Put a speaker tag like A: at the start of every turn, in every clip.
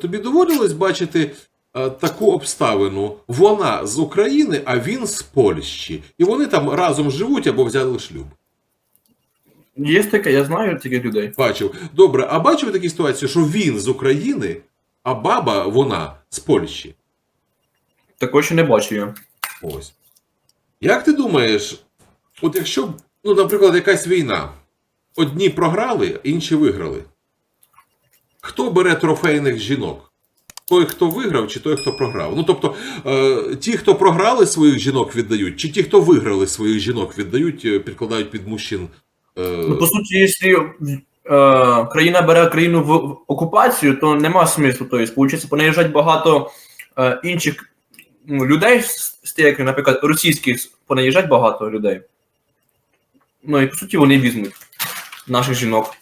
A: Тобі доводилось бачити е, таку обставину? Вона з України, а він з Польщі. І вони там разом живуть або взяли шлюб.
B: Є таке, я знаю таких людей.
A: Бачив. Добре, а бачив такі ситуації, що він з України, а баба вона з Польщі.
B: Такого ще не бачу я.
A: Ось. Як ти думаєш, от якщо, ну, наприклад, якась війна, одні програли, інші виграли. Хто бере трофейних жінок? Той, хто виграв, чи той, хто програв? Ну, тобто, е, ті, хто програли своїх жінок, віддають, чи ті, хто виграли своїх жінок, віддають, е, підкладають під мужчин. Е,
B: Ну, по суті, якщо країна бере країну в окупацію, то нема смислу. Тобто, виходить, понаїжджать багато інших ну, людей з тієї, наприклад, російських понаїжджать багато людей. Ну і по суті вони візьмуть наших жінок.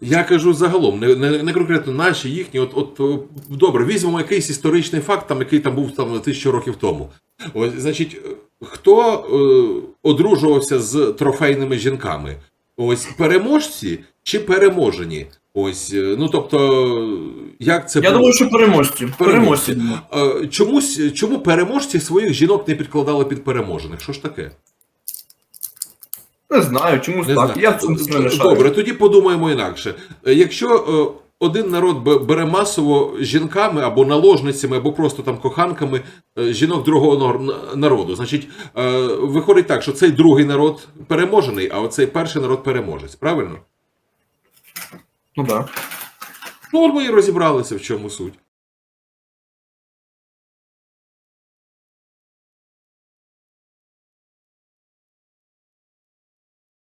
A: Я кажу загалом, не, не, не конкретно наші, їхні. От, от добре, візьмемо якийсь історичний факт, там, який там був там тисячу років тому. Ось, значить, е, хто е, одружувався з трофейними жінками? Ось переможці чи переможені? Ось, е, ну тобто, як це
B: Я думаю, що переможці.
A: Переможці.
B: Переможці.
A: Е, чомусь, чому переможці своїх жінок не підкладали під переможених? Що ж таке?
B: Не знаю, чомусь
A: Не
B: так.
A: знаю.
B: Я в цьому не шарю.
A: Добре, тоді подумаємо інакше. Е, Якщо е, один народ бере масово жінками або наложницями, або просто там коханками е, жінок другого нар- народу, значить, е, виходить так, що цей другий народ переможений, а оцей перший народ переможець. Правильно?
B: Ну так. Да.
A: Ну, от ми і розібралися, в чому суть.